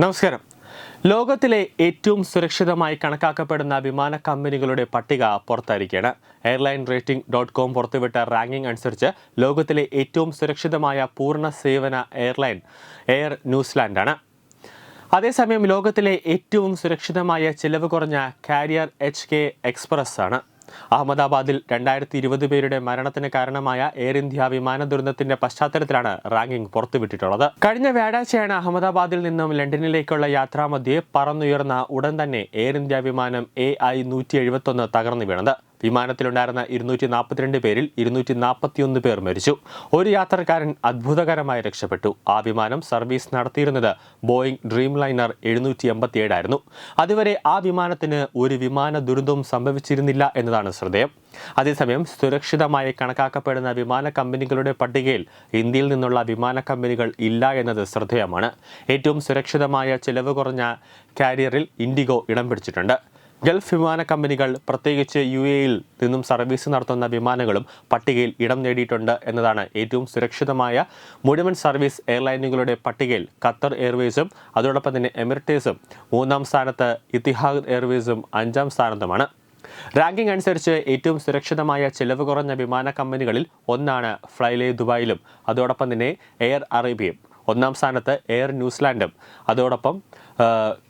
നമസ്കാരം. ലോകത്തിലെ ഏറ്റവും സുരക്ഷിതമായി കണക്കാക്കപ്പെടുന്ന വിമാന കമ്പനികളുടെ പട്ടിക പുറത്തായിരിക്കുകയാണ്. എയർലൈൻ റേറ്റിംഗ് ഡോട്ട് കോം പുറത്തുവിട്ട റാങ്കിംഗ് അനുസരിച്ച് ലോകത്തിലെ ഏറ്റവും സുരക്ഷിതമായ പൂർണ സേവന എയർലൈൻ എയർ ന്യൂസിലാൻഡാണ് അതേസമയം ലോകത്തിലെ ഏറ്റവും സുരക്ഷിതമായ ചിലവ് കുറഞ്ഞ കാരിയർ എച്ച് കെ എക്സ്പ്രസ് ആണ്. അഹമ്മദാബാദിൽ രണ്ടായിരത്തി ഇരുപത് പേരുടെ മരണത്തിന് കാരണമായ എയർ ഇന്ത്യ വിമാന ദുരന്തത്തിന്റെ പശ്ചാത്തലത്തിലാണ് റാങ്കിംഗ് പുറത്തുവിട്ടിട്ടുള്ളത്. കഴിഞ്ഞ വ്യാഴാഴ്ചയാണ് അഹമ്മദാബാദിൽ നിന്നും ലണ്ടനിലേക്കുള്ള യാത്രാമധ്യേ പറന്നുയർന്ന ഉടൻ തന്നെ എയർ ഇന്ത്യ വിമാനം എ ഐ നൂറ്റി എഴുപത്തൊന്ന് തകർന്നു വീണത്. വിമാനത്തിലുണ്ടായിരുന്ന ഇരുന്നൂറ്റി നാൽപ്പത്തിരണ്ട് പേരിൽ ഇരുന്നൂറ്റി നാൽപ്പത്തിയൊന്ന് പേർ മരിച്ചു. ഒരു യാത്രക്കാരൻ അത്ഭുതകരമായി രക്ഷപ്പെട്ടു. ആ വിമാനം സർവീസ് നടത്തിയിരുന്നത് ബോയിങ് ഡ്രീം ലൈനർ എഴുന്നൂറ്റി എൺപത്തിയേഴായിരുന്നു അതുവരെ ആ വിമാനത്തിന് ഒരു വിമാന ദുരന്തവും സംഭവിച്ചിരുന്നില്ല എന്നതാണ് ശ്രദ്ധേയം. അതേസമയം സുരക്ഷിതമായി കണക്കാക്കപ്പെടുന്ന വിമാന കമ്പനികളുടെ പട്ടികയിൽ ഇന്ത്യയിൽ നിന്നുള്ള വിമാന കമ്പനികൾ ഇല്ല എന്നത് ശ്രദ്ധേയമാണ്. ഏറ്റവും സുരക്ഷിതമായ ചെലവ് കുറഞ്ഞ കാരിയറിൽ ഇൻഡിഗോ ഇടം പിടിച്ചിട്ടുണ്ട്. ഗൾഫ് വിമാന കമ്പനികൾ പ്രത്യേകിച്ച് യു എയിൽ നിന്നും സർവീസ് നടത്തുന്ന വിമാനങ്ങളും പട്ടികയിൽ ഇടം നേടിയിട്ടുണ്ട് എന്നതാണ് ഏറ്റവും സുരക്ഷിതമായ മുഴുവൻ സർവീസ് എയർലൈനുകളുടെ പട്ടികയിൽ ഖത്തർ എയർവേസും അതോടൊപ്പം തന്നെ എമിറേറ്റേഴ്സും മൂന്നാം സ്ഥാനത്ത് ഇത്തിഹാദ് എയർവേസും അഞ്ചാം സ്ഥാനത്തുമാണ്. റാങ്കിംഗ് അനുസരിച്ച് ഏറ്റവും സുരക്ഷിതമായ ചെലവ് കുറഞ്ഞ വിമാന കമ്പനികളിൽ ഒന്നാണ് ഫ്ലൈലേ ദുബായിലും അതോടൊപ്പം തന്നെ എയർ അറേബ്യയും. ഒന്നാം സ്ഥാനത്ത് എയർ ന്യൂസിലാൻഡും. അതോടൊപ്പം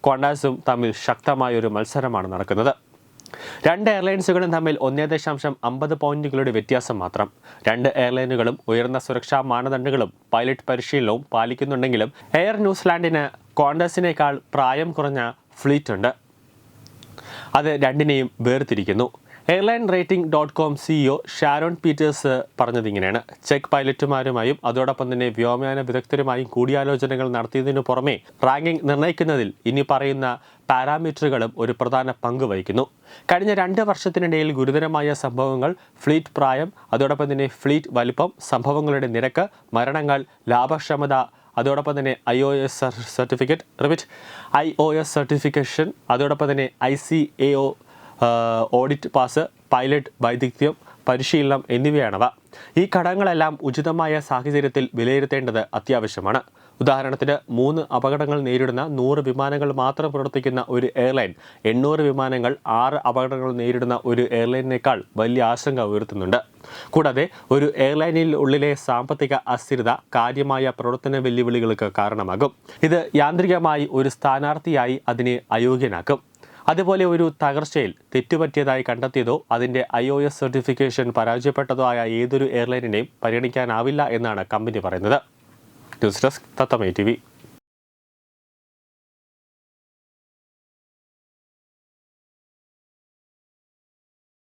ക്വാണ്ടാസും തമ്മിൽ ശക്തമായ ഒരു മത്സരമാണ് നടക്കുന്നത്. രണ്ട് എയർലൈൻസുകളും തമ്മിൽ ഒന്നേ ദശാംശം അമ്പത് പോയിന്റുകളുടെ വ്യത്യാസം മാത്രം. രണ്ട് എയർലൈനുകളും ഉയർന്ന സുരക്ഷാ മാനദണ്ഡങ്ങളും പൈലറ്റ് പരിശീലനവും പാലിക്കുന്നുണ്ടെങ്കിലും എയർ ന്യൂസിലാൻഡിന് ക്വാണ്ടസിനേക്കാൾ പ്രായം കുറഞ്ഞ ഫ്ലീറ്റ് ഉണ്ട് അത് രണ്ടിനെയും വേർതിരിക്കുന്നു. Airline rating dot com CEO Sharon Peters പറഞ്ഞത് ഇങ്ങനെയാണ്. ചെക്ക് പൈലറ്റുമാരുമായും അതോടൊപ്പം തന്നെ വ്യോമയാന വിദഗ്ധരുമായും കൂടിയാലോചനകൾ നടത്തിയതിനു പുറമെ റാങ്കിംഗ് നിർണയിക്കുന്നതിൽ ഇനി പറയുന്ന പാരാമീറ്ററുകളും ഒരു പ്രധാന പങ്ക് വഹിക്കുന്നു. കഴിഞ്ഞ രണ്ട് വർഷത്തിനിടയിൽ ഗുരുതരമായ സംഭവങ്ങൾ ഫ്ലീറ്റ് പ്രായം അതോടൊപ്പം തന്നെ ഫ്ലീറ്റ് വലിപ്പം സംഭവങ്ങളുടെ നിരക്ക് മരണങ്ങൾ ലാഭക്ഷമത അതോടൊപ്പം തന്നെ I O S certificate repeat I O S certification അതോടൊപ്പം തന്നെ I C A O audit pass pilot വൈദഗ്ധ്യം പരിശീലനം എന്നിവയാണവ. ഈ ഘടകങ്ങളെല്ലാം ഉചിതമായ സാഹചര്യത്തിൽ വിലയിരുത്തേണ്ടത് അത്യാവശ്യമാണ്. ഉദാഹരണത്തിന് മൂന്ന് അപകടങ്ങൾ നേരിടുന്ന നൂറ് വിമാനങ്ങൾ മാത്രം പ്രവർത്തിക്കുന്ന ഒരു എയർലൈൻ എണ്ണൂറ് വിമാനങ്ങൾ ആറ് അപകടങ്ങൾ നേരിടുന്ന ഒരു എയർലൈനേക്കാൾ വലിയ ആശങ്ക ഉയർത്തുന്നുണ്ട്. കൂടാതെ ഒരു എയർലൈനിൽ ഉള്ളിലെ സാമ്പത്തിക അസ്ഥിരത കാര്യമായ പ്രവർത്തന വെല്ലുവിളികൾക്ക് കാരണമാകും. ഇത് യാന്ത്രികമായി ഒരു സ്ഥാനാർത്ഥിയായി അതിനെ അയോഗ്യനാക്കും. അതുപോലെ ഒരു തകർച്ചയിൽ തെറ്റുപറ്റിയതായി കണ്ടെത്തിയതോ അതിന്റെ ഐ ഒ എസ് സർട്ടിഫിക്കേഷൻ പരാജയപ്പെട്ടതോ ആയ ഏതൊരു എയർലൈനിനെയും പരിഗണിക്കാനാവില്ല എന്നാണ് കമ്പനി പറയുന്നത്. News desk T